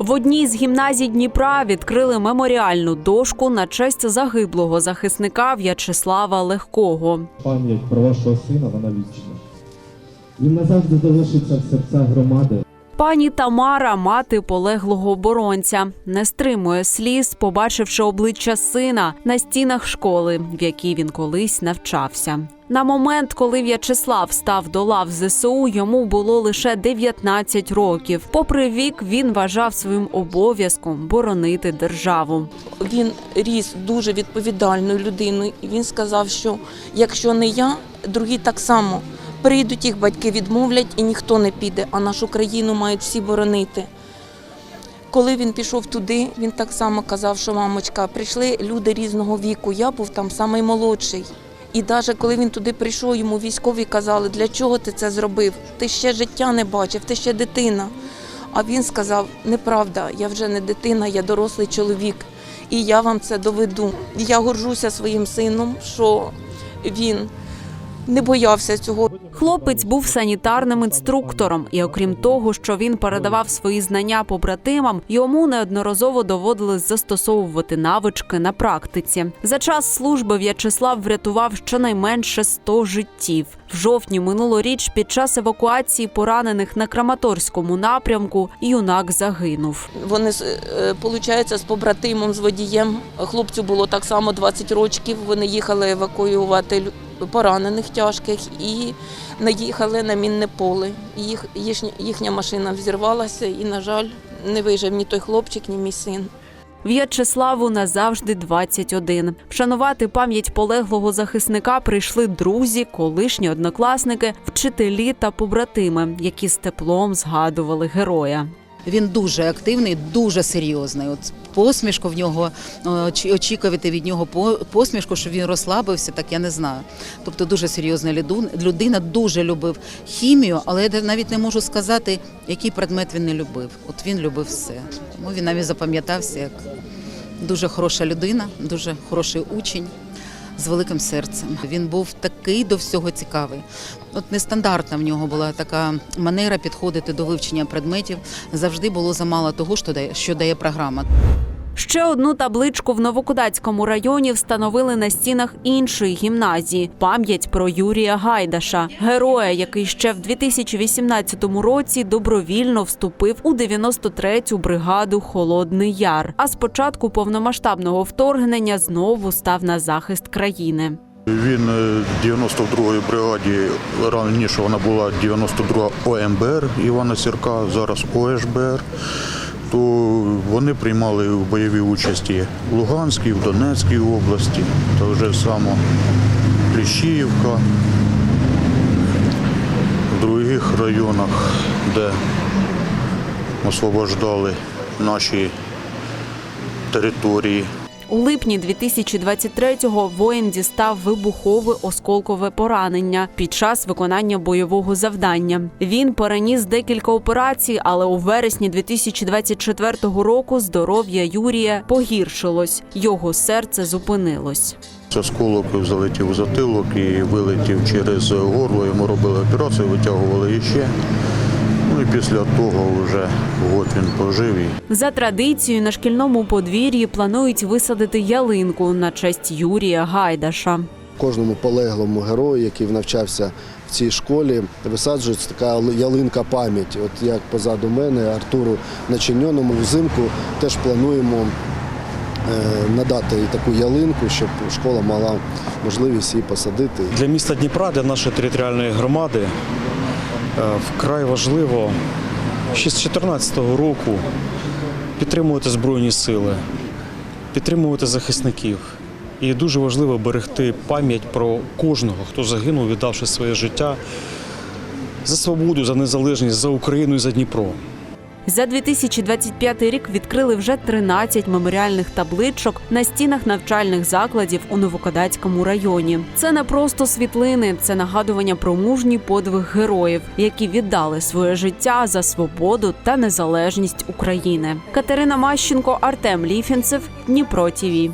В одній з гімназій Дніпра відкрили меморіальну дошку на честь загиблого захисника В'ячеслава Легкого. Пам'ять про вашого сина, вона вічна. Він назавжди залишиться в серцях громади. Пані Тамара, мати полеглого оборонця, не стримує сліз, побачивши обличчя сина на стінах школи, в якій він колись навчався. На момент, коли В'ячеслав став до лав ЗСУ, йому було лише 19 років. Попри вік, він вважав своїм обов'язком боронити державу. Він ріс дуже відповідальною людиною. І він сказав, що якщо не я, другі так само прийдуть, їх батьки відмовлять і ніхто не піде, а нашу країну мають всі боронити. Коли він пішов туди, він так само казав, що мамочка, прийшли люди різного віку. Я був там самий молодший. І навіть коли він туди прийшов, йому військові казали, для чого ти це зробив? Ти ще життя не бачив, ти ще дитина. А він сказав: неправда, я вже не дитина, я дорослий чоловік, і я вам це доведу. Я горжуся своїм сином, що він не боявся цього. Хлопець був санітарним інструктором, і окрім того, що він передавав свої знання побратимам, йому неодноразово доводилось застосовувати навички на практиці. За час служби В'ячеслав врятував щонайменше 100 життів. В жовтні минулоріч під час евакуації поранених на Краматорському напрямку юнак загинув. Вони виходить, з побратимом, з водієм. Хлопцю було так само 20 років. Вони їхали евакуювати поранених тяжких і наїхали на мінне поле. Їх, їхня, машина взірвалася і, на жаль, не вижив ні той хлопчик, ні мій син. В'ячеславу назавжди 21. Вшанувати пам'ять полеглого захисника прийшли друзі, колишні однокласники, вчителі та побратими, які з теплом згадували героя. Він дуже активний, дуже серйозний. От посмішку в нього е, очікувати від нього по- посмішку, щоб він розслабився, так я не знаю. Тобто дуже серйозна людина, дуже любив хімію, але я навіть не можу сказати, який предмет він не любив. От він любив все. Тому він навіть запам'ятався як дуже хороша людина, дуже хороший учень. З великим серцем він був такий до всього цікавий. От нестандартна в нього була така манера підходити до вивчення предметів. Завжди було замало того, що дає, що дає програма. Ще одну табличку в Новокудацькому районі встановили на стінах іншої гімназії пам'ять про Юрія Гайдаша, героя, який ще в 2018 році добровільно вступив у 93-ю бригаду Холодний Яр. А з початку повномасштабного вторгнення знову став на захист країни. Він е, 92-й бригаді, раніше вона була 92 ОМБР Івана Сірка, зараз ОШБР. То вони приймали в бойовій участі в Луганській, в Донецькій області, та вже само Кліщіївка, в других районах, де освобождали наші території. У липні 2023-го воїн дістав вибухове осколкове поранення під час виконання бойового завдання. Він переніс декілька операцій, але у вересні 2024 року здоров'я Юрія погіршилось. Його серце зупинилось. Осколок залетів у затилок і вилетів через горло. Йому робили операцію, витягували іще. Ну і після того вже год він пожив. За традицією на шкільному подвір'ї планують висадити ялинку на честь Юрія Гайдаша. Кожному полеглому герою, який навчався в цій школі, висаджується така ялинка пам'яті. От як позаду мене, Артуру Начиньоному взимку теж плануємо е, надати таку ялинку, щоб школа мала можливість її посадити. Для міста Дніпра, для нашої територіальної громади вкрай важливо ще з 2014 року підтримувати Збройні сили, підтримувати захисників. І дуже важливо берегти пам'ять про кожного, хто загинув, віддавши своє життя за свободу, за незалежність, за Україну і за Дніпро. За 2025 рік відкрили вже 13 меморіальних табличок на стінах навчальних закладів у Новокодацькому районі. Це не просто світлини, це нагадування про мужній подвиг героїв, які віддали своє життя за свободу та незалежність України. Катерина Мащенко, Артем Ліфінцев, Дніпро ТІВІ.